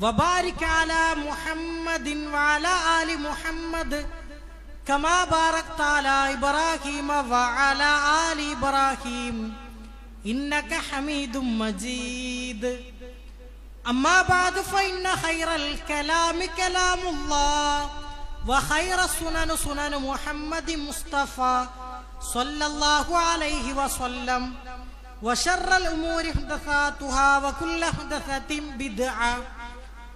وبارك على محمد وعلى آل محمد كما باركت على إبراهيم وعلى آل إبراهيم. إنك حميد مجيد. أما بعد فإن خير الكلام كلام الله وخير السنن سنن محمد مصطفى صلى الله عليه وسلم. وشر الأمور محدثاتها وكل محدثة بدعة.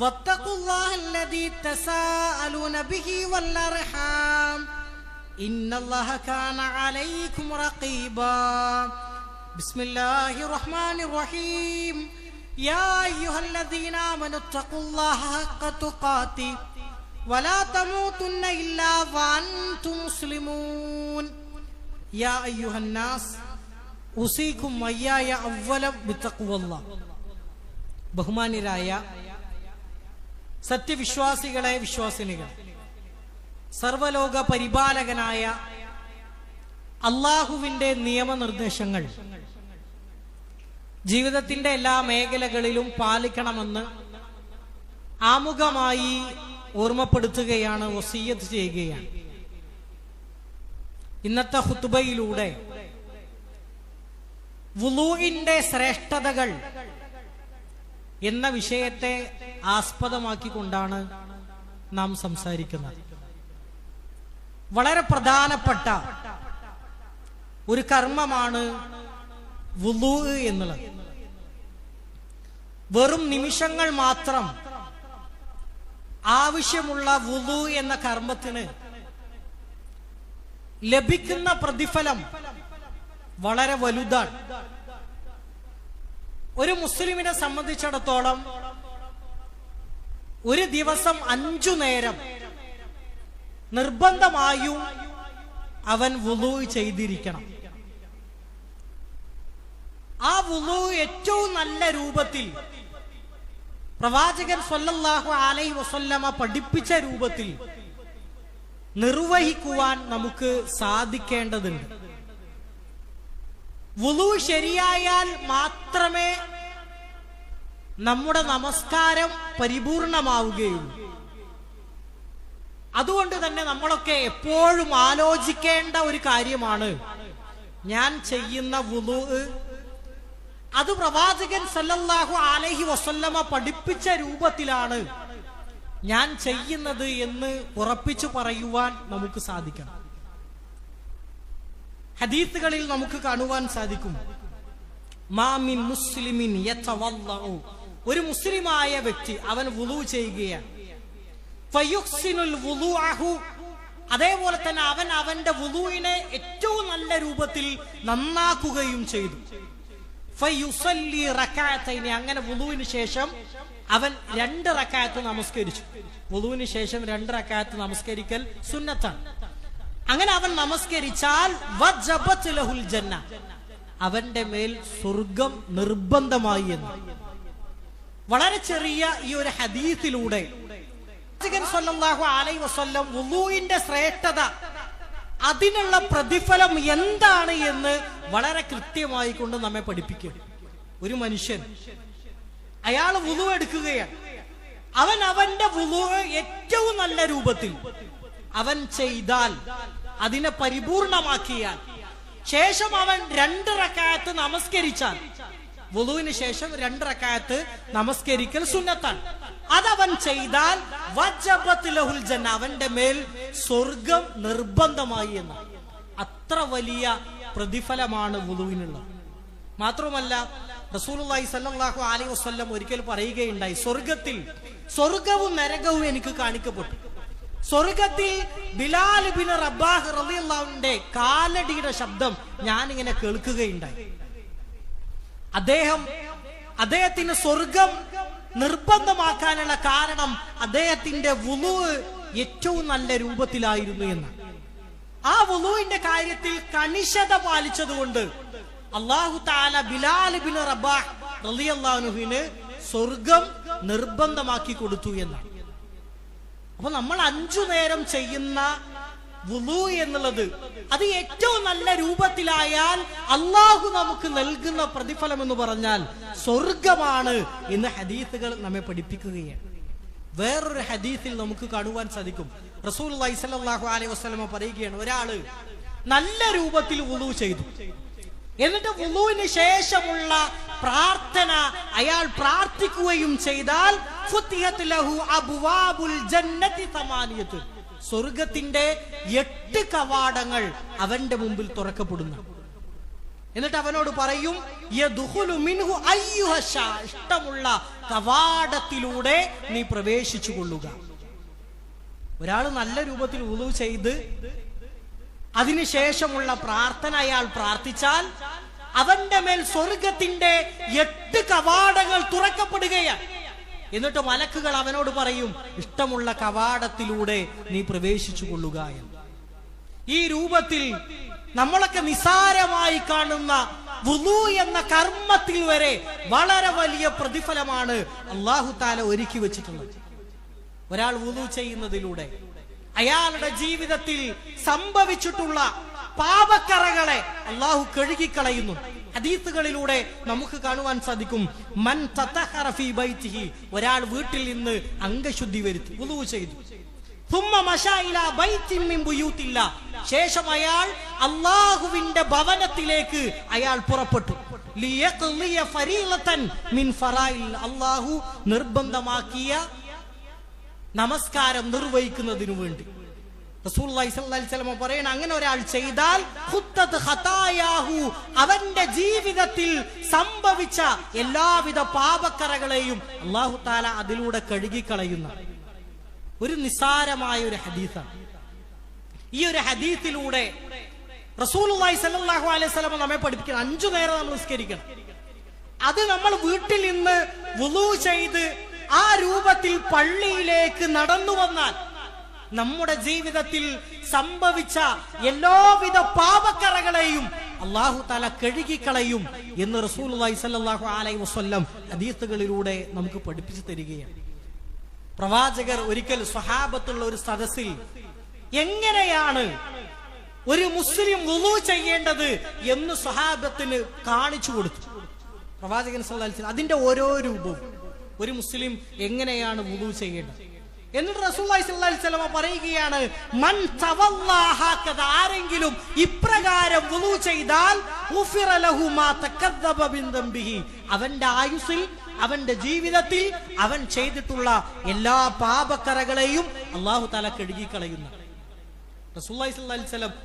واتقوا الله الذي تساءلون به والارحام ان الله كان عليكم رقيبا بسم الله الرحمن الرحيم يا ايها الذين امنوا اتقوا الله حق تقاته ولا تموتن الا وانتم مسلمون يا ايها الناس اوصيكم وياي اولا بتقوى الله ബഹുമാന്യരായ സത്യവിശ്വാസികളെ വിശ്വാസിനികൾ. സർവലോക പരിപാലകനായ അള്ളാഹുവിന്റെ നിയമനിർദ്ദേശങ്ങൾ ജീവിതത്തിന്റെ എല്ലാ മേഖലകളിലും പാലിക്കണമെന്ന് ആമുഖമായി ഓർമ്മപ്പെടുത്തുകയാണ് വസീയത്ത് ചെയ്യുകയാണ്. ഇന്നത്തെ ഹുത്തുബയിലൂടെ വുലൂവിന്റെ ശ്രേഷ്ഠതകൾ എന്ന വിഷയത്തെ ആസ്പദമാക്കിക്കൊണ്ടാണ് നാം സംസാരിക്കുന്നത്. വളരെ പ്രധാനപ്പെട്ട ഒരു കർമ്മമാണ് വുലു എന്നുള്ളത്. വെറും നിമിഷങ്ങൾ മാത്രം ആവശ്യമുള്ള വുലു എന്ന കർമ്മത്തിന് ലഭിക്കുന്ന പ്രതിഫലം വളരെ വലുതാണ്. ഒരു മുസ്ലിമിനെ സംബന്ധിച്ചിടത്തോളം ഒരു ദിവസം അഞ്ചു നേരം നിർബന്ധമായും അവൻ വുളു ചെയ്തിരിക്കണം. ആ വുളു ഏറ്റവും നല്ല രൂപത്തിൽ പ്രവാചകൻ സൊല്ലാഹു അലൈഹി വസല്ലമ പഠിപ്പിച്ച രൂപത്തിൽ നിർവഹിക്കുവാൻ നമുക്ക് സാധിക്കേണ്ടതുണ്ട്. വുളു ശരിയായാൽ മാത്രമേ നമ്മുടെ നമസ്കാരം പരിപൂർണമാവുകയുള്ളൂ. അതുകൊണ്ട് തന്നെ നമ്മളൊക്കെ എപ്പോഴും ആലോചിക്കേണ്ട ഒരു കാര്യമാണ്. ഞാൻ ചെയ്യുന്ന വുളു അത് പ്രവാചകൻ സല്ലല്ലാഹു അലൈഹി വസല്ലമ പഠിപ്പിച്ച രൂപത്തിലാണ് ഞാൻ ചെയ്യുന്നത് എന്ന് ഉറപ്പിച്ചു പറയുവാൻ നമുക്ക് സാധിക്കണം. ഹദീത്തുകളിൽ നമുക്ക് കാണുവാൻ സാധിക്കും. മാമിൻ മുസ്ലിമിൻ ഒരു മുസ്ലിമായ വ്യക്തി അവൻ വുളു ചെയ്യുകയാണ്. അതേപോലെ തന്നെ അവൻ അവന്റെ വുളുവിനെ ഏറ്റവും നല്ല രൂപത്തിൽ നന്നാക്കുകയും ചെയ്തു. അങ്ങനെ വുളുവിന് ശേഷം അവൻ രണ്ട് റക്കായത്ത് നമസ്കരിച്ചു. വുളുവിന് ശേഷം രണ്ട് റക്കായത്ത് നമസ്കരിക്കൽ സുന്നത്താണ്. അങ്ങനെ അവൻ നമസ്കരിച്ചാൽ ലഹുൽ ജന്ന. അവന്റെ മേൽ സ്വർഗം നിർബന്ധമായി എന്ന്. വളരെ ചെറിയ ഈ ഒരു ഹദീസിലൂടെ. ശ്രേഷ്ഠത അതിനുള്ള പ്രതിഫലം എന്താണ് എന്ന് വളരെ കൃത്യമായി കൊണ്ട് നമ്മെ പഠിപ്പിക്കും. ഒരു മനുഷ്യൻ അയാൾ വുളു എടുക്കുകയാണ്. അവൻ അവന്റെ വുളു ഏറ്റവും നല്ല രൂപത്തിൽ അവൻ ചെയ്താൽ അതിനെ പരിപൂർണമാക്കിയാൽ. ശേഷം അവൻ രണ്ട് റക്കായത്ത് നമസ്കരിച്ചാൽ. വുളുവിന് ശേഷം രണ്ട് റക്കായത്ത് നമസ്കരിക്കൽ സുന്നത്താണ്. അതവൻ ചെയ്താൽ വജബത്ത് ലഹുൽ ജന്ന അവന്റെ മേൽ സ്വർഗം നിർബന്ധമായി എന്ന്. അത്ര വലിയ പ്രതിഫലമാണ് വുളുവിനുള്ളത്. മാത്രമല്ല റസൂലുള്ളാഹി സല്ലാഹു അലൈഹി വസല്ലം ഒരിക്കൽ പറയുകയുണ്ടായി സ്വർഗത്തിൽ സ്വർഗവും നരകവും എനിക്ക് കാണിക്കപ്പെട്ടു. സ്വർഗത്തിൽ ബിലാൽ ബിൻ റബ്ബാഹ് റളിയല്ലാഹുവിന്റെ കാലടിയുടെ ശബ്ദം ഞാൻ ഇങ്ങനെ കേൾക്കുകയുണ്ടായി. അദ്ദേഹം അദ്ദേഹത്തിന് സ്വർഗം നിർബന്ധമാക്കാനുള്ള കാരണം അദ്ദേഹത്തിന്റെ വുളു ഏറ്റവും നല്ല രൂപത്തിലായിരുന്നു എന്ന്. ആ വുളുവിന്റെ കാര്യത്തിൽ കണിശത പാലിച്ചതുകൊണ്ട് അള്ളാഹു താല ബിലാൽ ബിൻ റബ്ബാഹ് റളിയല്ലാഹുവിന് സ്വർഗം നിർബന്ധമാക്കി കൊടുത്തു എന്നാണ്. അപ്പൊ നമ്മൾ അഞ്ചു നേരം ചെയ്യുന്ന വുളു എന്നുള്ളത് അത് ഏറ്റവും നല്ല രൂപത്തിലായാൽ അള്ളാഹു നമുക്ക് നൽകുന്ന പ്രതിഫലം എന്ന് പറഞ്ഞാൽ സ്വർഗമാണ് എന്ന് ഹദീസുകൾ നമ്മെ പഠിപ്പിക്കുകയാണ്. വേറൊരു ഹദീസിൽ നമുക്ക് കാണുവാൻ സാധിക്കും. റസൂൽ അലൈഹി വസ്ലമ പറയുകയാണ് ഒരാൾ നല്ല രൂപത്തിൽ വുളു ചെയ്തു. എന്നിട്ട് വുളുവിന് ശേഷമുള്ള പ്രാർത്ഥന അയാൾ പ്രാർത്ഥിക്കുകയും ചെയ്താൽ സ്വർഗത്തിന്റെ എട്ട് കവാടങ്ങൾ അവന്റെ മുമ്പിൽ തുറക്കപ്പെടുന്നു. എന്നിട്ട് അവനോട് പറയും ഇഷ്ടമുള്ള കവാടത്തിലൂടെ നീ പ്രവേശിച്ചു കൊള്ളുക. ഒരാൾ നല്ല രൂപത്തിൽ ഉളു ചെയ്ത് അതിനുശേഷമുള്ള പ്രാർത്ഥന അയാൾ പ്രാർത്ഥിച്ചാൽ അവന്റെ മേൽ സ്വർഗത്തിന്റെ എട്ട് കവാടങ്ങൾ തുറക്കപ്പെടുകയാണ്. എന്നിട്ട് മലക്കുകൾ അവനോട് പറയും ഇഷ്ടമുള്ള കവാടത്തിലൂടെ നീ പ്രവേശിച്ചു കൊള്ളുക എന്ന്. ഈ രൂപത്തിൽ നമ്മളൊക്കെ നിസാരമായി കാണുന്ന വുലു എന്ന കർമ്മത്തിൽ വരെ വളരെ വലിയ പ്രതിഫലമാണ് അള്ളാഹു താല ഒരുക്കി വെച്ചിട്ടുള്ളത്. ഒരാൾ വുലു ചെയ്യുന്നതിലൂടെ അയാളുടെ ജീവിതത്തിൽ സംഭവിച്ചിട്ടുള്ള പാപക്കറകളെ അള്ളാഹു കഴുകിക്കളയുന്നു. ഹദീസുകളിലൂടെ നമുക്ക് കാണുവാൻ സാധിക്കും മൻ ഫീ ബൈത്തിഹി ഒരാൾ വീട്ടിൽ നിന്ന് അംഗശുദ്ധി വരുത്തി ഉദു ചെയ്തു. ശേഷം അയാൾ അള്ളാഹുവിന്റെ ഭവനത്തിലേക്ക് അയാൾ പുറപ്പെട്ടു. മിൻ അള്ളാഹു നിർബന്ധമാക്കിയ നമസ്കാരം നിർവഹിക്കുന്നതിനു വേണ്ടി. പറയണ അങ്ങനെ ഒരാൾ ചെയ്താൽ അവന്റെ ജീവിതത്തിൽ സംഭവിച്ച എല്ലാവിധ പാപക്കറകളെയും അള്ളാഹു താല അതിലൂടെ കഴുകിക്കളയുന്ന ഒരു നിസാരമായ ഒരു ഹദീസാണ്. ഈ ഒരു ഹദീസിലൂടെ റസൂലുള്ളാഹി സ്വല്ലല്ലാഹു അലൈഹി വസല്ലം നമ്മെ പഠിപ്പിക്കണം. അഞ്ചു നേരം നമ്മൾ നിസ്കരിക്കണം. അത് നമ്മൾ വീട്ടിൽ നിന്ന് വുളു ചെയ്ത് ആ രൂപത്തിൽ പള്ളിയിലേക്ക് നടന്നു വന്നാൽ നമ്മുടെ ജീവിതത്തിൽ സംഭവിച്ച എല്ലാവിധ പാപക്കറകളെയും അള്ളാഹു തല കഴുകിക്കളയും എന്ന് റസൂൽ സ്വല്ലല്ലാഹു അലൈഹി വസല്ലം ഹദീസുകളിലൂടെ നമുക്ക് പഠിപ്പിച്ചു തരികയാണ്. പ്രവാചകർ ഒരിക്കൽ സ്വഹാബത്തുള്ള ഒരു സദസ്സിൽ എങ്ങനെയാണ് ഒരു മുസ്ലിം വുളു ചെയ്യേണ്ടത് എന്ന് സ്വഹാബത്തിന് കാണിച്ചു കൊടുത്തു. പ്രവാചകൻ അലൈഹി അതിന്റെ ഓരോ രൂപവും ഒരു മുസ്ലിം എങ്ങനെയാണ് വുളു ചെയ്യേണ്ടത്? എന്നിട്ട് സ്വല്ലല്ലാഹു അലൈഹി വസല്ലമ പറയുകയാണ് മൻ ആരെങ്കിലും ഇപ്രകാരം വുളു ചെയ്താൽ ഉഫിറ ലഹു മാ തകദ്ദബ അവന്റെ ആയുസ്സിൽ അവന്റെ ജീവിതത്തിൽ അവൻ ചെയ്തിട്ടുള്ള എല്ലാ പാപക്കറകളെയും അള്ളാഹു തല കഴുകിക്കളയുന്നു.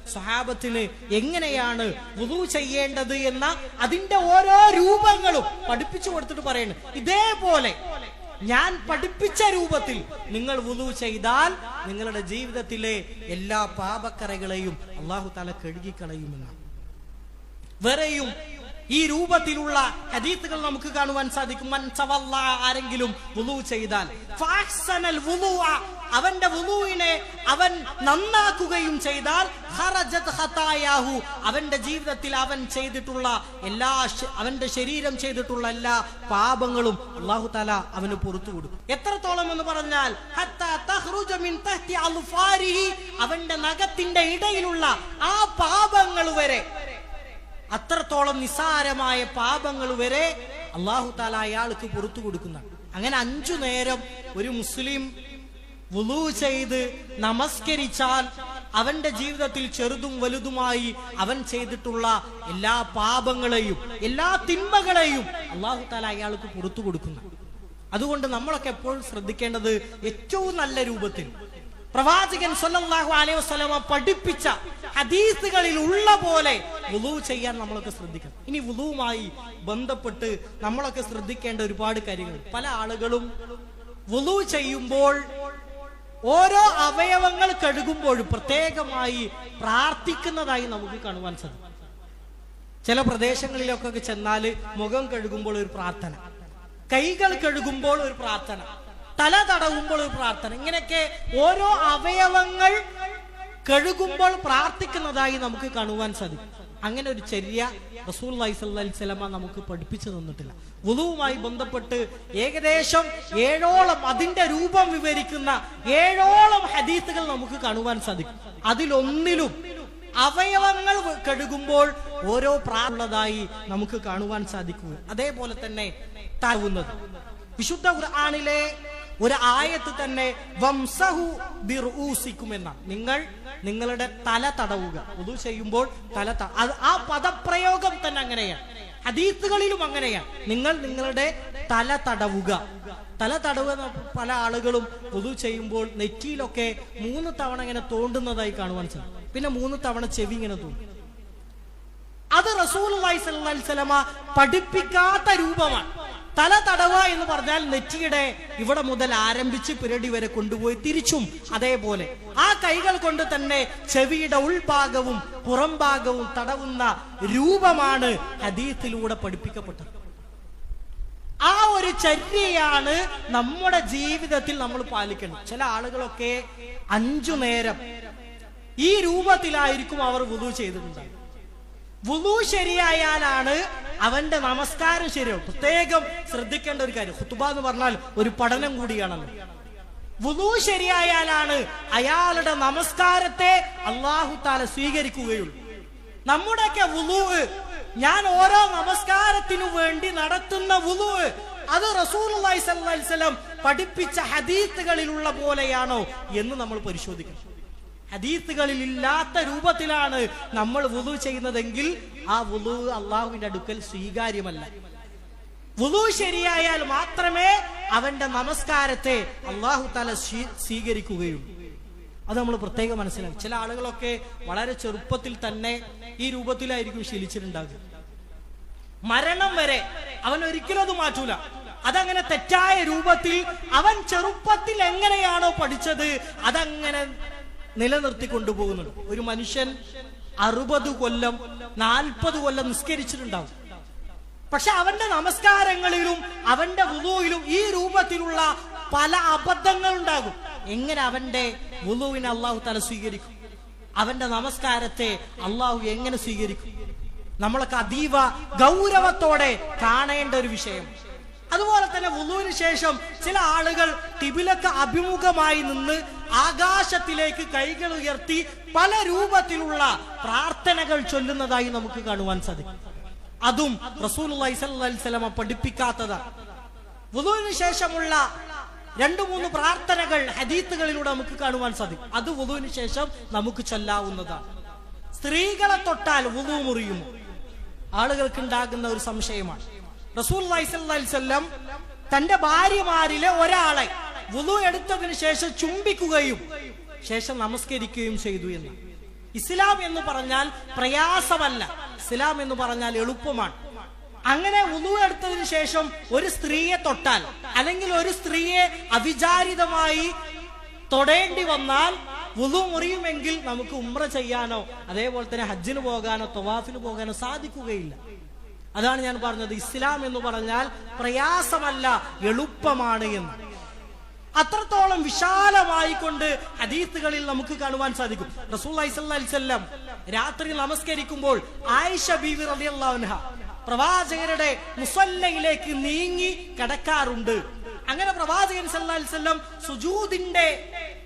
സ്വഹാബത്തിന് എങ്ങനെയാണ് വുളു ചെയ്യേണ്ടത് എന്ന അതിന്റെ ഓരോ രൂപങ്ങളും പഠിപ്പിച്ചു കൊടുത്തിട്ട് പറയുന്നു ഇതേപോലെ ഞാൻ പഠിപ്പിച്ച രൂപത്തിൽ നിങ്ങൾ വുളു ചെയ്താൽ നിങ്ങളുടെ ജീവിതത്തിലെ എല്ലാ പാപക്കറകളെയും അള്ളാഹു താല കഴുകിക്കളയുമെന്നാണ്. വേറെയും ഈ രൂപത്തിലുള്ള ഹദീത്തുകൾ നമുക്ക് കാണുവാൻ സാധിക്കും. ആരെങ്കിലും വുളു ചെയ്താൽ. അവന്റെ വുളുവിനെ അവൻ നന്നാക്കുകയും ചെയ്താൽ അവന്റെ ജീവിതത്തിൽ അവൻ ചെയ്തിട്ടുള്ള എല്ലാ അവന്റെ ശരീരം ചെയ്തിട്ടുള്ള എല്ലാ പാപങ്ങളും അള്ളാഹു താല അവന് പുറത്തു കൊടുക്കും. എത്രത്തോളം എന്ന് പറഞ്ഞാൽ അവന്റെ നഖത്തിന്റെ ഇടയിലുള്ള ആ പാപങ്ങൾ വരെ അത്രത്തോളം നിസാരമായ പാപങ്ങൾ വരെ അള്ളാഹു താല അയാൾക്ക് പുറത്തു കൊടുക്കുന്ന അങ്ങനെ അഞ്ചു നേരം ഒരു മുസ്ലിം വുളു ചെയ്ത് നമസ്കരിച്ചാൽ അവന്റെ ജീവിതത്തിൽ ചെറുതും വലുതുമായി അവൻ ചെയ്തിട്ടുള്ള എല്ലാ പാപങ്ങളെയും എല്ലാ തിന്മകളെയും അള്ളാഹു താല അയാൾക്ക് പുറത്തു കൊടുക്കുന്നു അതുകൊണ്ട് നമ്മളൊക്കെ എപ്പോഴും ശ്രദ്ധിക്കേണ്ടത് ഏറ്റവും നല്ല രൂപത്തിൽ പ്രവാചകൻ സല്ലല്ലാഹു അലൈഹി വസല്ലമ പഠിപ്പിച്ച ഹദീസുകളിൽ ഉള്ള പോലെ വുളു ചെയ്യാൻ നമ്മളൊക്കെ ശ്രദ്ധിക്കണം. ഇനി വുളുവുമായി ബന്ധപ്പെട്ട് നമ്മളൊക്കെ ശ്രദ്ധിക്കേണ്ട ഒരുപാട് കാര്യങ്ങൾ. പല ആളുകളും വുളു ചെയ്യുമ്പോൾ ഓരോ അവയവങ്ങൾ കഴുകുമ്പോഴും പ്രത്യേകമായി പ്രാർത്ഥിക്കുന്നതായി നമുക്ക് കാണുവാൻ സാധിക്കും. ചില പ്രദേശങ്ങളിലൊക്കെ ചെന്നാൽ മുഖം കഴുകുമ്പോൾ ഒരു പ്രാർത്ഥന കൈകൾ കഴുകുമ്പോൾ ഒരു പ്രാർത്ഥന തല തടവുമ്പോൾ ഒരു പ്രാർത്ഥന ഇങ്ങനെയൊക്കെ ഓരോ അവയവങ്ങൾ കഴുകുമ്പോൾ പ്രാർത്ഥിക്കുന്നതായി നമുക്ക് കാണുവാൻ സാധിക്കും. അങ്ങനെ ഒരു ചര്യ റസൂൽ സ്വലമ നമുക്ക് പഠിപ്പിച്ചു തന്നിട്ടില്ല. വുളുവുമായി ബന്ധപ്പെട്ട് ഏകദേശം ഏഴോളം അതിന്റെ രൂപം വിവരിക്കുന്ന ഏഴോളം ഹദീസുകൾ നമുക്ക് കാണുവാൻ സാധിക്കും. അതിലൊന്നിലും അവയവങ്ങൾ കഴുകുമ്പോൾ ഓരോ പ്രാണുള്ളതായി നമുക്ക് കാണുവാൻ സാധിക്കും. അതേപോലെ തന്നെ താവുന്നത് വിശുദ്ധ ഖുർആനിലെ ഒരു ആയത്ത് തന്നെ വംസഹു ബിർഊസിക്കും എന്നാണ് നിങ്ങൾ നിങ്ങളുടെ തല തടവുക. ഉദു ചെയ്യുമ്പോൾ തല ആ പദപ്രയോഗം തന്നെ അങ്ങനെയാണ്. ഹദീസുകളിലും അങ്ങനെയാണ്. നിങ്ങൾ നിങ്ങളുടെ തല തടവുക. തല തടവുക പല ആളുകളും പൊതു ചെയ്യുമ്പോൾ നെറ്റിയിലൊക്കെ മൂന്ന് തവണ ഇങ്ങനെ തോണ്ടുന്നതായി കാണുവാൻ സാധിക്കും. പിന്നെ മൂന്ന് തവണ ചെവി ഇങ്ങനെ തോന്നും. അത് റസൂൽ സ്വലമ പഠിപ്പിക്കാത്ത രൂപമാണ്. തല തടവ എന്ന് പറഞ്ഞാൽ നെറ്റിയുടെ ഇവിടെ മുതൽ ആരംഭിച്ച് പിരടി വരെ കൊണ്ടുപോയി തിരിച്ചും അതേപോലെ. ആ കൈകൾ കൊണ്ട് തന്നെ ചെവിയുടെ ഉൾഭാഗവും പുറം ഭാഗവും തടവുന്ന രൂപമാണ് ഹദീത്തിലൂടെ പഠിപ്പിക്കപ്പെട്ടത്. ആ ഒരു ചര്യയാണ് നമ്മുടെ ജീവിതത്തിൽ നമ്മൾ പാലിക്കണം ചില ആളുകളൊക്കെ അഞ്ചു നേരം ഈ രൂപത്തിലായിരിക്കും അവർ വുളു ചെയ്തിട്ടുണ്ടാകും വുളു ശരിയായാലാണ് അവന്റെ നമസ്കാരം ശരിയാവും. പ്രത്യേകം ശ്രദ്ധിക്കേണ്ട ഒരു കാര്യം. ഹുത്തുബ എന്ന് പറഞ്ഞാൽ ഒരു പഠനം കൂടിയാണല്ലോ. വുളു ശരിയായാലാണ് അയാളുടെ നമസ്കാരത്തെ അള്ളാഹു താല സ്വീകരിക്കുകയുള്ളൂ. നമ്മുടെയൊക്കെ വുളു ഞാൻ ഓരോ നമസ്കാരത്തിനു വേണ്ടി നടത്തുന്ന വുളു അത് വസല്ലം പഠിപ്പിച്ച ഹദീത്തുകളിലുള്ള പോലെയാണോ എന്ന് നമ്മൾ പരിശോധിക്കണം. ഹദീസുകളിൽ ഇല്ലാത്ത രൂപത്തിലാണ് നമ്മൾ വുളു ചെയ്യുന്നതെങ്കിൽ ആ വുളു അള്ളാഹുവിന്റെ അടുക്കൽ സ്വീകാര്യമല്ല. വുളു ശരിയായാൽ മാത്രമേ അവന്റെ നമസ്കാരത്തെ അള്ളാഹു തല സ്വീകരിക്കുകയുള്ളൂ. അത് നമ്മൾ പ്രത്യേകം മനസ്സിലാക്കും ചില ആളുകളൊക്കെ വളരെ ചെറുപ്പത്തിൽ തന്നെ ഈ രൂപത്തിലായിരിക്കും ശീലിച്ചിട്ടുണ്ടാകുക മരണം വരെ അവൻ ഒരിക്കലും അത് മാറ്റൂല. അതങ്ങനെ തെറ്റായ രൂപത്തിൽ അവൻ ചെറുപ്പത്തിൽ എങ്ങനെയാണോ പഠിച്ചത് അതങ്ങനെ നിലനിർത്തി കൊണ്ടുപോകുന്നുണ്ട്. ഒരു മനുഷ്യൻ അറുപത് കൊല്ലം നാൽപ്പത് കൊല്ലം നിസ്കരിച്ചിട്ടുണ്ടാവും. പക്ഷെ അവന്റെ നമസ്കാരങ്ങളിലും അവന്റെ വുളുവിലും ഈ രൂപത്തിലുള്ള പല അബദ്ധങ്ങൾ ഉണ്ടാകും എങ്ങനെ അവന്റെ വുളുവിനെ അള്ളാഹു തല സ്വീകരിക്കും? അവന്റെ നമസ്കാരത്തെ അള്ളാഹു എങ്ങനെ സ്വീകരിക്കും? നമ്മളൊക്കെ അതീവ ഗൗരവത്തോടെ കാണേണ്ട ഒരു വിഷയം. അതുപോലെ തന്നെ വുളുവിന് ശേഷം ചില ആളുകൾ തിബിലക്ക് അഭിമുഖമായി നിന്ന് ആകാശത്തിലേക്ക് കൈകൾ ഉയർത്തി പല രൂപത്തിലുള്ള പ്രാർത്ഥനകൾ ചൊല്ലുന്നതായി നമുക്ക് കാണുവാൻ സാധിക്കും. അതും റസൂൽ സ്വലമ പഠിപ്പിക്കാത്തതാണ്. വുളുവിന് ശേഷമുള്ള രണ്ടു മൂന്ന് പ്രാർത്ഥനകൾ ഹദീത്തുകളിലൂടെ നമുക്ക് കാണുവാൻ സാധിക്കും. അത് വുളുവിന് ശേഷം നമുക്ക് ചൊല്ലാവുന്നതാണ്. സ്ത്രീകളെ തൊട്ടാൽ വുളു മുറിയുമോ? ആളുകൾക്ക് ഉണ്ടാകുന്ന ഒരു സംശയമാണ്. റസൂൽ വൈസല്ലം തന്റെ ഭാര്യമാരിലെ ഒരാളെ വുളു എടുത്തതിന് ശേഷം ചുംബിക്കുകയും ശേഷം നമസ്കരിക്കുകയും ചെയ്തു എന്ന്. ഇസ്ലാം എന്ന് പറഞ്ഞാൽ പ്രയാസമല്ല. ഇസ്ലാം എന്ന് പറഞ്ഞാൽ എളുപ്പമാണ്. അങ്ങനെ ഉളു എടുത്തതിന് ശേഷം ഒരു സ്ത്രീയെ തൊട്ടാൽ അല്ലെങ്കിൽ ഒരു സ്ത്രീയെ അവിചാരിതമായി തൊടേണ്ടി വന്നാൽ വുളു മുറിയുമെങ്കിൽ നമുക്ക് ഉമ്ര ചെയ്യാനോ അതേപോലെ തന്നെ ഹജ്ജിന് പോകാനോ തൊവാഫിന് പോകാനോ സാധിക്കുകയില്ല. അതാണ് ഞാൻ പറഞ്ഞത്. ഇസ്ലാം എന്ന് പറഞ്ഞാൽ പ്രയാസമല്ല എളുപ്പമാണ് എന്ന്. അത്രത്തോളം വിശാലമായി കൊണ്ട് ഹദീസുകളിൽ നമുക്ക് കാണുവാൻ സാധിക്കും. റസൂൽ അലൈവല്ലം രാത്രി നമസ്കരിക്കുമ്പോൾ ആയിഷ ബീവി റളിയല്ലാഹു അൻഹ പ്രവാചകരുടെ മുസല്ലയിലേക്ക് നീങ്ങി കിടക്കാറുണ്ട്. അങ്ങനെ പ്രവാചകൻ സല്ലാ അലൈഹി വസല്ലം സുജൂദിന്റെ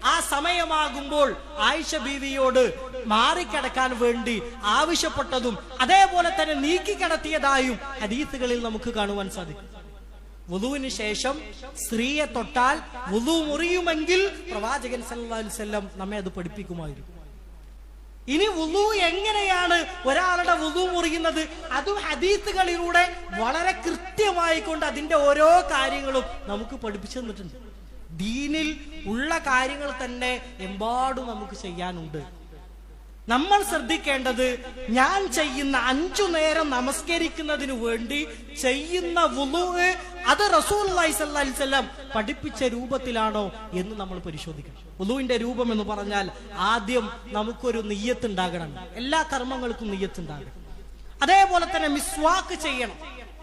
ആ സമയമാകുമ്പോൾ ആയിഷ ബീവിയോട് മാറിക്കിടക്കാൻ വേണ്ടി ആവശ്യപ്പെട്ടതും അതേപോലെ തന്നെ നീക്കിക്കിടത്തിയതായും ഹദീസുകളിൽ നമുക്ക് കാണുവാൻ സാധിക്കും. വധുവിന് ശേഷം സ്ത്രീയെ തൊട്ടാൽ വധു മുറിയുമെങ്കിൽ പ്രവാചകൻ വസല്ലം നമ്മെ അത് പഠിപ്പിക്കുമായിരുന്നു. ഇനി വുളു എങ്ങനെയാണ് ഒരാളുടെ വുളു മുറിയുന്നത്? അതും ഹദീസുകളിലൂടെ വളരെ കൃത്യമായി കൊണ്ട് അതിന്റെ ഓരോ കാര്യങ്ങളും നമുക്ക് പഠിപ്പിച്ചു തന്നിട്ടുണ്ട്. ദീനിൽ ഉള്ള കാര്യങ്ങൾ തന്നെ എമ്പാടും നമുക്ക് ചെയ്യാനുണ്ട്. നമ്മൾ ശ്രദ്ധിക്കേണ്ടത് ഞാൻ ചെയ്യുന്ന അഞ്ചു നേരം നമസ്കരിക്കുന്നതിന് വേണ്ടി ചെയ്യുന്ന വുളു അത് റസൂൽ വസല്ലം പഠിപ്പിച്ച രൂപത്തിലാണോ എന്ന് നമ്മൾ പരിശോധിക്കണം. വുളുവിന്റെ രൂപം എന്ന് പറഞ്ഞാൽ ആദ്യം നമുക്കൊരു നെയ്യത്ത് ഉണ്ടാകണം. എല്ലാ കർമ്മങ്ങൾക്കും നെയ്യത്ത് ഉണ്ടാകണം. അതേപോലെ തന്നെ മിസ്വാക്ക് ചെയ്യണം.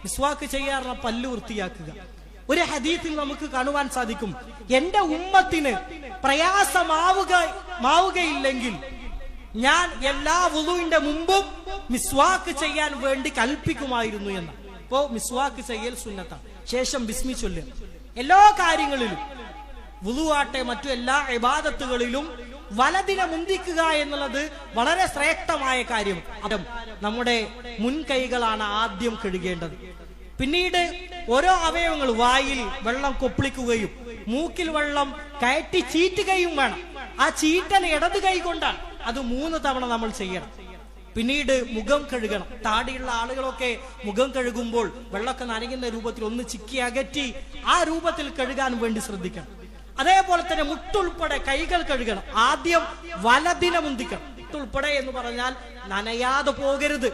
മിസ്വാക്ക് ചെയ്യാറുള്ള പല്ല് വൃത്തിയാക്കുക. ഒരു ഹദീത്തിൽ നമുക്ക് കാണുവാൻ സാധിക്കും. എന്റെ ഉമ്മത്തിന് പ്രയാസമാവുക മാവുകയില്ലെങ്കിൽ ഞാൻ എല്ലാ വുളുവിന്റെ മുമ്പും മിസ്വാക്ക് ചെയ്യാൻ വേണ്ടി കൽപ്പിക്കുമായിരുന്നു എന്ന്. ഇപ്പോ മിസ്വാക്ക് ചെയ്യൽ സുന്നത്താണ് ശേഷം ബിസ്മി ചൊല്ലുക എല്ലാ കാര്യങ്ങളിലും വുളുവാട്ടെ മറ്റു എല്ലാ ഇബാദത്തുകളിലും വലതിനെ മുന്തിക്കുക എന്നുള്ളത് വളരെ ശ്രേഷ്ഠമായ കാര്യം. നമ്മുടെ മുൻകൈകളാണ് ആദ്യം കഴുകേണ്ടത്. പിന്നീട് ഓരോ അവയവങ്ങൾ വായിൽ വെള്ളം കൊപ്പിളിക്കുകയും മൂക്കിൽ വെള്ളം കയറ്റി ചീറ്റുകയും വേണം. ആ ചീറ്റൽ ഇടത് കൈ കൊണ്ടാണ്. അത് മൂന്ന് തവണ നമ്മൾ ചെയ്യണം. പിന്നീട് മുഖം കഴുകണം. താടിയുള്ള ആളുകളൊക്കെ മുഖം കഴുകുമ്പോൾ വെള്ളമൊക്കെ നനയുന്ന രൂപത്തിൽ ഒന്ന് ചിക്കി അകറ്റി ആ രൂപത്തിൽ കഴുകാൻ വേണ്ടി ശ്രദ്ധിക്കണം. അതേപോലെ തന്നെ മുട്ടുൾപ്പെടെ കൈകൾ കഴുകണം. ആദ്യം വലതിനെ മുന്തിക്കണം. മുട്ടുൾപ്പെടെ എന്ന് പറഞ്ഞാൽ നനയാതെ പോകരുത്.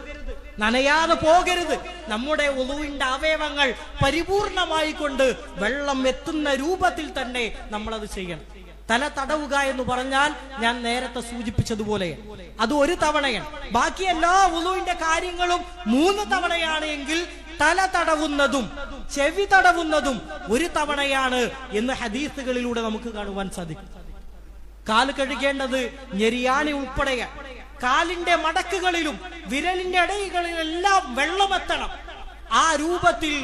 നനയാതെ പോകരുത്. നമ്മുടെ ഒളുവിന്റെ അവയവങ്ങൾ പരിപൂർണമായി കൊണ്ട് വെള്ളം എത്തുന്ന രൂപത്തിൽ തന്നെ നമ്മളത് ചെയ്യണം. തല തടവുക എന്ന് പറഞ്ഞാൽ ഞാൻ നേരത്തെ സൂചിപ്പിച്ചതുപോലെ. അത് ഒരു തവണയാണ്. ബാക്കി എല്ലാ ഉളുവിന്റെ കാര്യങ്ങളും മൂന്ന് തവണയാണ് എങ്കിൽ തല തടവുന്നതും ചെവി തടവുന്നതും ഒരു തവണയാണ് എന്ന് ഹദീസുകളിലൂടെ നമുക്ക് കാണുവാൻ സാധിക്കും. കാൽ കഴുകേണ്ടത് ഞെരിയാണി ഉൾപ്പെടെ കാലിന്റെ മടക്കുകളിലും വിരലിന്റെ ഇടയികളിലെല്ലാം വെള്ളമെത്തണം. ആ രൂപത്തിൽ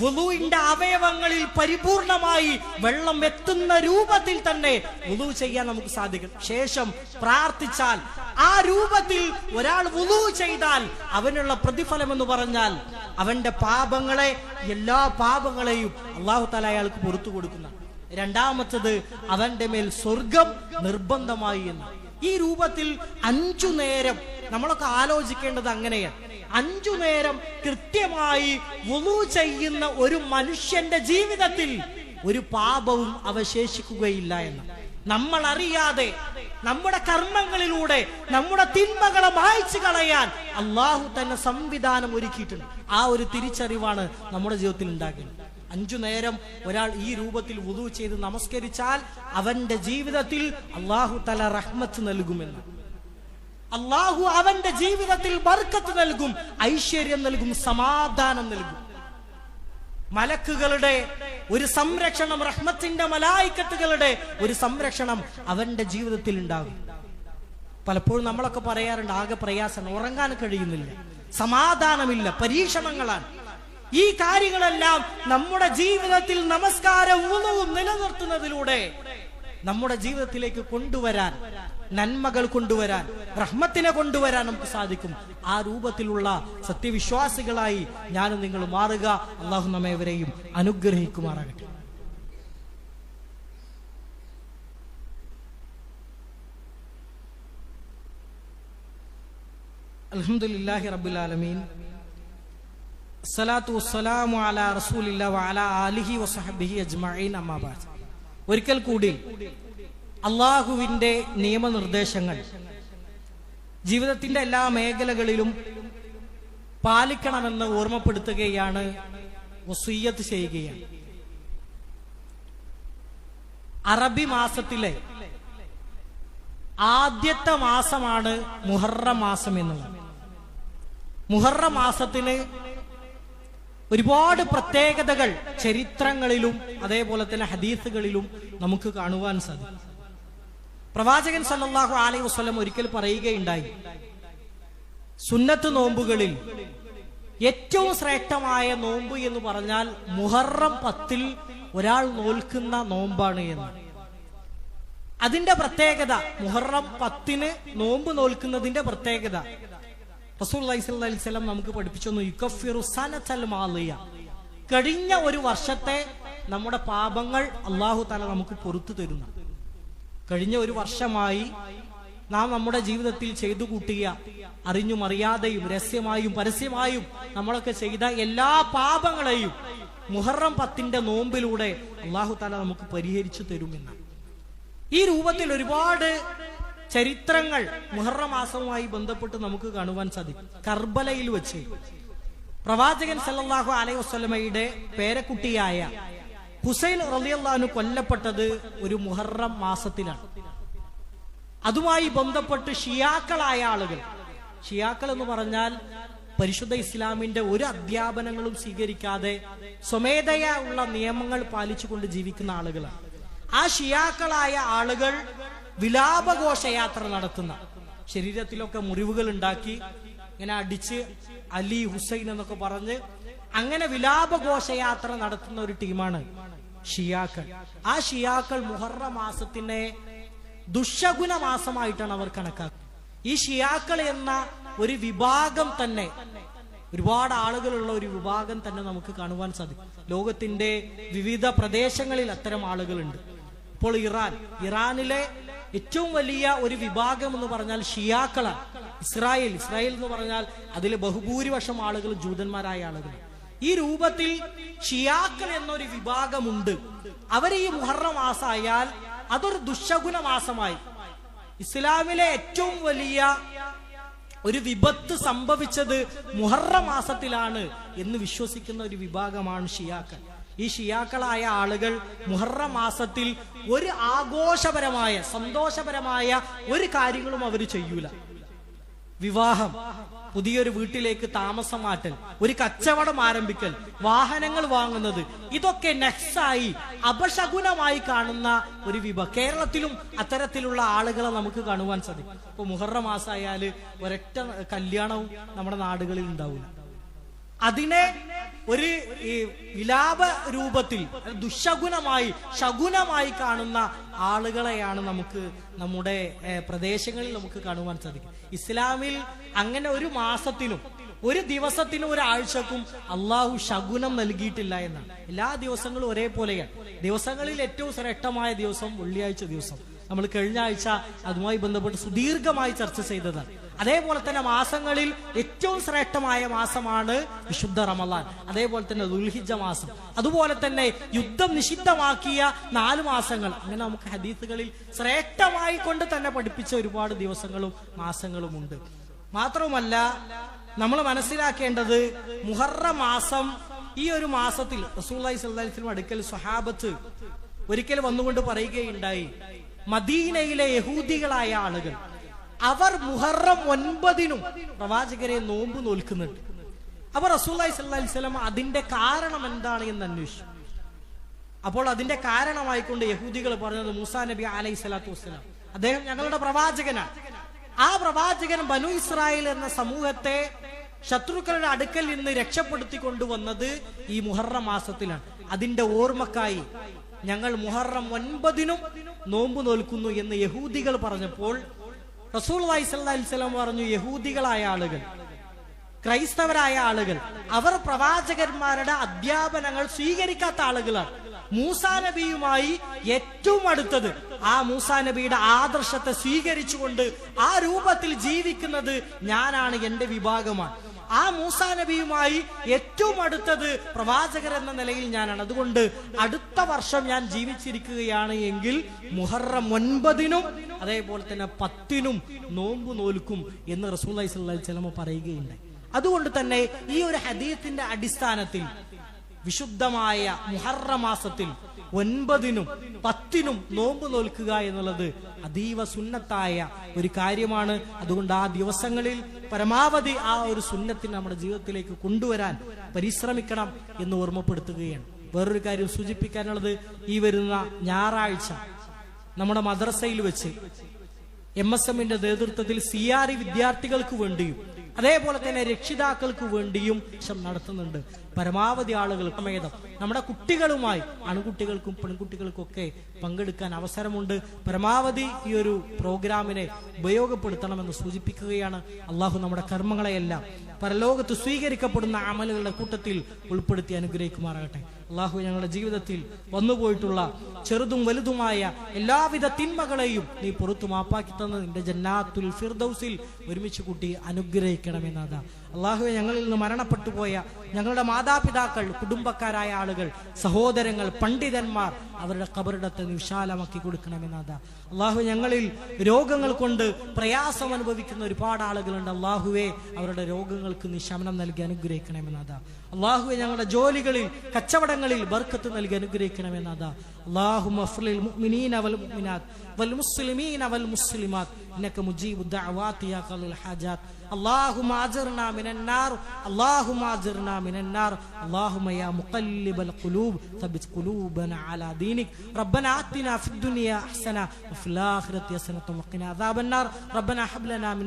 വുളുവിന്റെ അവയവങ്ങളിൽ പരിപൂർണമായി വെള്ളം എത്തുന്ന രൂപത്തിൽ തന്നെ വുളു ചെയ്യാൻ നമുക്ക് സാധിക്കും. ശേഷം പ്രാർത്ഥിച്ചാൽ ആ രൂപത്തിൽ ഒരാൾ വുളു ചെയ്താൽ അവനുള്ള പ്രതിഫലം എന്ന് പറഞ്ഞാൽ അവന്റെ പാപങ്ങളെ എല്ലാ പാപങ്ങളെയും അള്ളാഹു തല അയാൾക്ക് പുറത്തു കൊടുക്കുന്ന രണ്ടാമത്തത് അവന്റെ മേൽ സ്വർഗം നിർബന്ധമായി എന്ന്. ഈ രൂപത്തിൽ അഞ്ചു നേരം നമ്മളൊക്കെ ആലോചിക്കേണ്ടത് അങ്ങനെയാണ്. അഞ്ചു നേരം കൃത്യമായി വുളു ചെയ്യുന്ന ഒരു മനുഷ്യന്റെ ജീവിതത്തിൽ ഒരു പാപവും അവശേഷിക്കുകയില്ല എന്ന്. നമ്മൾ അറിയാതെ നമ്മുടെ കർമ്മങ്ങളിലൂടെ നമ്മുടെ തിന്മകളെ മായ്ച്ചു കളയാൻ അള്ളാഹു തന്നെ സംവിധാനം ഒരുക്കിയിട്ടുണ്ട്. ആ ഒരു തിരിച്ചറിവാണ് നമ്മുടെ ജീവിതത്തിൽ ഉണ്ടാകുന്നത്. അഞ്ചു നേരം ഒരാൾ ഈ രൂപത്തിൽ വുതു ചെയ്ത് നമസ്കരിച്ചാൽ അവന്റെ ജീവിതത്തിൽ അള്ളാഹു തല റഹ്മത്ത് നൽകുമെന്ന്. അള്ളാഹു അവന്റെ ജീവിതത്തിൽ ബർക്കത്ത് നൽകും ഐശ്വര്യം നൽകും സമാധാനം നൽകും. മലക്കുകളുടെ ഒരു സംരക്ഷണം റഹ്മത്തിന്റെ മലായിക്കത്തുകളുടെ ഒരു സംരക്ഷണം അവന്റെ ജീവിതത്തിൽ ഉണ്ടാകും. പലപ്പോഴും നമ്മളൊക്കെ പറയാറുണ്ട് ആകെ പ്രയാസം ഉറങ്ങാൻ കഴിയുന്നില്ല സമാധാനമില്ല പരീക്ഷണങ്ങളാണ്. ഈ കാര്യങ്ങളെല്ലാം നമ്മുടെ ജീവിതത്തിൽ നമസ്കാരം വുളുവും നിലനിർത്തുന്നതിലൂടെ നമ്മുടെ ജീവിതത്തിലേക്ക് കൊണ്ടുവരാൻ നന്മകൾ കൊണ്ടുവരാൻ റഹ്മത്തിനെ കൊണ്ടുവരാൻ നമുക്ക് സാധിക്കും. ആ രൂപത്തിലുള്ള സത്യവിശ്വാസികളായി ഞാനും നിങ്ങൾ മാറുക. അള്ളാഹു നമ്മേവരെയും അനുഗ്രഹിക്കുമാറാകട്ടെ. അലഹമുല്ലാഹി റബ്ബിൽ ഒരിക്കൽ കൂടി അള്ളാഹുവിന്റെ നിയമനിർദ്ദേശങ്ങൾ ജീവിതത്തിന്റെ എല്ലാ മേഖലകളിലും പാലിക്കണമെന്ന് ഓർമ്മപ്പെടുത്തുകയാണ് വസീയത്ത് ചെയ്യുകയാണ്. അറബി മാസത്തിലെ ആദ്യത്തെ മാസമാണ് മുഹറം മാസം എന്നുള്ളത്. മുഹറം മാസത്തിന് ഒരുപാട് പ്രത്യേകതകൾ ചരിത്രങ്ങളിലും അതേപോലെ തന്നെ ഹദീസുകളിലും നമുക്ക് കാണുവാൻ സാധിക്കും. പ്രവാചകൻ സല്ലാഹു അലൈഹി വസ്ലം ഒരിക്കൽ പറയുകയുണ്ടായി സുന്നത്ത് നോമ്പുകളിൽ ഏറ്റവും ശ്രേഷ്ഠമായ നോമ്പ് എന്ന് പറഞ്ഞാൽ മുഹറം പത്തിൽ ഒരാൾ നോൽക്കുന്ന നോമ്പാണ് എന്ന്. അതിന്റെ പ്രത്യേകത മുഹറം പത്തിന് നോമ്പ് നോൽക്കുന്നതിന്റെ പ്രത്യേകത റസൂൽ അലൈഹിസ്ലം നമുക്ക് പഠിപ്പിച്ചു യുക്കഫിറു സനത്തൽ കഴിഞ്ഞ ഒരു വർഷത്തെ നമ്മുടെ പാപങ്ങൾ അള്ളാഹു തല നമുക്ക് പൊറത്തു തരുന്നു. കഴിഞ്ഞ ഒരു വർഷമായി നാം നമ്മുടെ ജീവിതത്തിൽ ചെയ്തു കൂട്ടിയ അറിഞ്ഞും അറിയാതെയും രഹസ്യമായും പരസ്യമായും നമ്മളൊക്കെ ചെയ്ത എല്ലാ പാപങ്ങളെയും മുഹറം പത്തിന്റെ നോമ്പിലൂടെ അള്ളാഹു താല നമുക്ക് പരിഹരിച്ചു തരുമെന്നാണ്. ഈ രൂപത്തിൽ ഒരുപാട് ചരിത്രങ്ങൾ മുഹറ മാസവുമായി ബന്ധപ്പെട്ട് നമുക്ക് കാണുവാൻ സാധിക്കും. കർബലയിൽ വെച്ച്. പ്രവാചകൻ സല്ലാഹു അലൈഹി വസ്ലമയുടെ പേരക്കുട്ടിയായ ഹുസൈൻ റളിയല്ലാഹു കൊല്ലപ്പെട്ടത് ഒരു മുഹറം മാസത്തിലാണ്. അതുമായി ബന്ധപ്പെട്ട് ഷിയാക്കളായ ആളുകൾ. ഷിയാക്കൾ എന്ന് പറഞ്ഞാൽ പരിശുദ്ധ ഇസ്ലാമിന്റെ ഒരു അധ്യാപനങ്ങളും സ്വീകരിക്കാതെ സ്വമേധയാ ഉള്ള നിയമങ്ങൾ പാലിച്ചുകൊണ്ട് ജീവിക്കുന്ന ആളുകളാണ്. ആ ഷിയാക്കളായ ആളുകൾ വിലാപഘോഷയാത്ര നടത്തുന്ന ശരീരത്തിലൊക്കെ മുറിവുകൾ ഉണ്ടാക്കി ഇങ്ങനെ അടിച്ച് അലി ഹുസൈൻ എന്നൊക്കെ പറഞ്ഞ് അങ്ങനെ വിലാപഘോഷയാത്ര നടത്തുന്ന ഒരു ടീമാണ് ഷിയാക്കൾ. ആ ഷിയാക്കൾ മുഹറ മാസത്തിനെ ദുഷഗുണ മാസമായിട്ടാണ് അവർ കണക്കാക്കുന്നത്. ഈ ഷിയാക്കൾ എന്ന ഒരു വിഭാഗം തന്നെ ഒരുപാട് ആളുകളുള്ള ഒരു വിഭാഗം തന്നെ നമുക്ക് കാണുവാൻ സാധിക്കും. ലോകത്തിന്റെ വിവിധ പ്രദേശങ്ങളിൽ അത്തരം ആളുകളുണ്ട്. ഇപ്പോൾ ഇറാൻ ഇറാനിലെ ഏറ്റവും വലിയ ഒരു വിഭാഗം എന്ന് പറഞ്ഞാൽ ഷിയാക്കളാണ് ഇസ്രായേൽ. ഇസ്രായേൽ എന്ന് പറഞ്ഞാൽ അതിൽ ബഹുഭൂരിപക്ഷം ആളുകൾ ജൂതന്മാരായ ആളുകൾ. ഈ രൂപത്തിൽ ഷിയാക്കൾ എന്നൊരു വിഭാഗമുണ്ട്. അവർ ഈ മുഹറം മാസമായാൽ അതൊരു ദുഷഗുണ മാസമായി. ഇസ്ലാമിലെ ഏറ്റവും വലിയ ഒരു വിപത്ത് സംഭവിച്ചത് മുഹറ മാസത്തിലാണ് എന്ന് വിശ്വസിക്കുന്ന ഒരു വിഭാഗമാണ് ഷിയാക്കൾ. ഈ ഷിയാക്കളായ ആളുകൾ മുഹറ മാസത്തിൽ ഒരു ആഘോഷപരമായ സന്തോഷപരമായ ഒരു കാര്യങ്ങളും അവർ ചെയ്യൂല. വിവാഹം പുതിയൊരു വീട്ടിലേക്ക് താമസം മാറ്റൽ ഒരു കച്ചവടം ആരംഭിക്കൽ വാഹനങ്ങൾ വാങ്ങുന്നത് ഇതൊക്കെ നെക്സായി അപശകുനമായി കാണുന്ന ഒരു വിഭ കേരളത്തിലും അത്തരത്തിലുള്ള ആളുകളെ നമുക്ക് കാണുവാൻ സാധിക്കും. ഇപ്പൊ മുഹറ മാസമായാൽ ഒരൊറ്റ കല്യാണവും നമ്മുടെ നാടുകളിൽ ഉണ്ടാവില്ല അതിനെ ഒരു ഈ വിലാപ രൂപത്തിൽ ദുശകുനമായി ശകുനമായി കാണുന്ന ആളുകളെയാണ് നമുക്ക് നമ്മുടെ പ്രദേശങ്ങളിൽ നമുക്ക് കാണുവാൻ സാധിക്കും. ഇസ്ലാമിൽ അങ്ങനെ ഒരു മാസത്തിനും ഒരു ദിവസത്തിനും ഒരാഴ്ചക്കും അള്ളാഹു ശകുനം നൽകിയിട്ടില്ല എന്നാണ്. എല്ലാ ദിവസങ്ങളും ഒരേപോലെയാണ്. ദിവസങ്ങളിൽ ഏറ്റവും ശ്രേഷ്ഠമായ ദിവസം വെള്ളിയാഴ്ച ദിവസം. നമ്മൾ കഴിഞ്ഞ ആഴ്ച അതുമായി ബന്ധപ്പെട്ട് സുദീർഘമായി ചർച്ച ചെയ്തതാണ്. അതേപോലെ തന്നെ മാസങ്ങളിൽ ഏറ്റവും ശ്രേഷ്ഠമായ മാസമാണ് വിശുദ്ധ റമലാൻ അതേപോലെ തന്നെ ദുൽഹിജ മാസം. അതുപോലെ തന്നെ യുദ്ധം നിഷിദ്ധമാക്കിയ നാല് മാസങ്ങൾ. അങ്ങനെ നമുക്ക് ഹദീസുകളിൽ ശ്രേഷ്ഠമായി കൊണ്ട് തന്നെ പഠിപ്പിച്ച ഒരുപാട് ദിവസങ്ങളും മാസങ്ങളും ഉണ്ട്. മാത്രവുമല്ല നമ്മൾ മനസ്സിലാക്കേണ്ടത് മുഹറ മാസം ഈ ഒരു മാസത്തിൽ റസൂൽ അടുക്കൽ സ്വഹാബത്ത് ഒരിക്കൽ വന്നുകൊണ്ട് പറയുകയുണ്ടായി മദീനയിലെ യഹൂദികളായ ആളുകൾ. അവർ മുഹറം ഒൻപതിനും പ്രവാചകരെ നോമ്പ് നോൽക്കുന്നുണ്ട്. അവർ റസൂല്ലായി സല്ലാസ്ലം അതിന്റെ കാരണം എന്താണ് എന്ന് അന്വേഷിച്ചു. അപ്പോൾ അതിന്റെ കാരണമായിക്കൊണ്ട് യഹൂദികൾ പറഞ്ഞത് മൂസാ നബി അലൈഹി സ്വലാത്തു വസ്സലാം. അദ്ദേഹം ഞങ്ങളുടെ പ്രവാചകനാണ്. ആ പ്രവാചകൻ ബനു ഇസ്രായേൽ എന്ന സമൂഹത്തെ ശത്രുക്കളുടെ അടുക്കൽ നിന്ന് രക്ഷപ്പെടുത്തി കൊണ്ടുവന്നത് ഈ മുഹറം മാസത്തിലാണ്. അതിന്റെ ഓർമ്മക്കായി ഞങ്ങൾ മുഹറം ഒൻപതിനും നോമ്പ് നോൽക്കുന്നു എന്ന് യഹൂദികൾ പറഞ്ഞപ്പോൾ റസൂൽ വൈസല്ലാം പറഞ്ഞു യഹൂദികളായ ആളുകൾ ക്രൈസ്തവരായ ആളുകൾ അവർ പ്രവാചകന്മാരുടെ അധ്യാപനങ്ങൾ സ്വീകരിക്കാത്ത ആളുകളാണ്. മൂസാ നബിയുമായി ഏറ്റവും അടുത്തത് ആ മൂസാ നബിയുടെ ആദർശത്തെ സ്വീകരിച്ചുകൊണ്ട് ആ രൂപത്തിൽ ജീവിക്കുന്നത് ഞാനാണ് എന്റെ വിഭാഗമാണ്. ആ മൂസാ നബിയുമായി ഏറ്റവും അടുത്തത് പ്രവാചകർ എന്ന നിലയിൽ ഞാനാണ്. അതുകൊണ്ട് അടുത്ത വർഷം ഞാൻ ജീവിച്ചിരിക്കുകയാണ് എങ്കിൽ മുഹറം ഒൻപതിനും അതേപോലെ തന്നെ പത്തിനും നോമ്പ് നോൽക്കും എന്ന് റസൂൽ സ്വലമ പറയുകയുണ്ടായി. അതുകൊണ്ട് തന്നെ ഈ ഒരു ഹദീത്തിന്റെ അടിസ്ഥാനത്തിൽ വിശുദ്ധമായ മുഹറ മാസത്തിൽ ഒൻപതിനും പത്തിനും നോമ്പ് നോൽക്കുക എന്നുള്ളത് അതീവ സുന്നത്തായ ഒരു കാര്യമാണ്. അതുകൊണ്ട് ആ ദിവസങ്ങളിൽ പരമാവധി ആ ഒരു സുന്നത്തിന് നമ്മുടെ ജീവിതത്തിലേക്ക് കൊണ്ടുവരാൻ പരിശ്രമിക്കണം എന്ന് ഓർമ്മപ്പെടുത്തുകയാണ്. വേറൊരു കാര്യം സൂചിപ്പിക്കാനുള്ളത് ഈ വരുന്ന ഞായറാഴ്ച നമ്മുടെ മദ്രസയിൽ വെച്ച് എം എസ് എമ്മിന്റെ നേതൃത്വത്തിൽ സി ആർ വിദ്യാർത്ഥികൾക്ക് വേണ്ടിയും അതേപോലെ തന്നെ രക്ഷിതാക്കൾക്ക് വേണ്ടിയും നടത്തുന്നുണ്ട്. പരമാവധി ആളുകൾ സമേതം നമ്മുടെ കുട്ടികളുമായി ആൺകുട്ടികൾക്കും പെൺകുട്ടികൾക്കും ഒക്കെ പങ്കെടുക്കാൻ അവസരമുണ്ട്. പരമാവധി ഈ ഒരു പ്രോഗ്രാമിനെ ഉപയോഗപ്പെടുത്തണമെന്ന് സൂചിപ്പിക്കുകയാണ് അള്ളാഹു നമ്മുടെ കർമ്മങ്ങളെയെല്ലാം പരലോകത്ത് സ്വീകരിക്കപ്പെടുന്ന അമലുകളുടെ കൂട്ടത്തിൽ ഉൾപ്പെടുത്തി അനുഗ്രഹിക്കുമാറാകട്ടെ. അള്ളാഹു ഞങ്ങളുടെ ജീവിതത്തിൽ വന്നുപോയിട്ടുള്ള ചെറുതും വലുതുമായ എല്ലാവിധ തിന്മകളെയും നീ പുറത്തു മാപ്പാക്കി തന്ന നിന്റെ ജന്നാത്തുൽ ഫിർദൌസിൽ ഒരുമിച്ച് കൂട്ടി അനുഗ്രഹിക്കണമെന്നാഥ അള്ളാഹുവെ ഞങ്ങളിൽ നിന്ന് മരണപ്പെട്ടു പോയ ഞങ്ങളുടെ മാതാപിതാക്കൾ കുടുംബക്കാരായ ആളുകൾ സഹോദരങ്ങൾ പണ്ഡിതന്മാർ അവരുടെ കബറിടത്തെ വിശാലമാക്കി കൊടുക്കണമെന്നാഥ അള്ളാഹു ഞങ്ങളിൽ രോഗങ്ങൾ കൊണ്ട് പ്രയാസം അനുഭവിക്കുന്ന ഒരുപാട് ആളുകളുണ്ട്. അള്ളാഹുവെ അവരുടെ രോഗങ്ങൾക്ക് നിശമനം നൽകി നൽകി അനുഗ്രഹിക്കണമെന്നാഥ അള്ളാഹുവെ ഞങ്ങളുടെ ജോലികളിൽ കച്ചവടങ്ങളിൽ ബർക്കത്ത് നൽകി അനുഗ്രഹിക്കണമെന്നാഥ അള്ളാഹു المؤمنين والمؤمنات والمسلمين والمسلمات انك مجيب الدعوات يا قاضي الحاجات اللهم اجرنا من النار اللهم اجرنا من النار اللهم يا مقلب القلوب ثبت قلوبنا على دينك ربنا اتنا في الدنيا حسنه وفي الاخره حسنه وقنا عذاب النار ربنا هب لنا من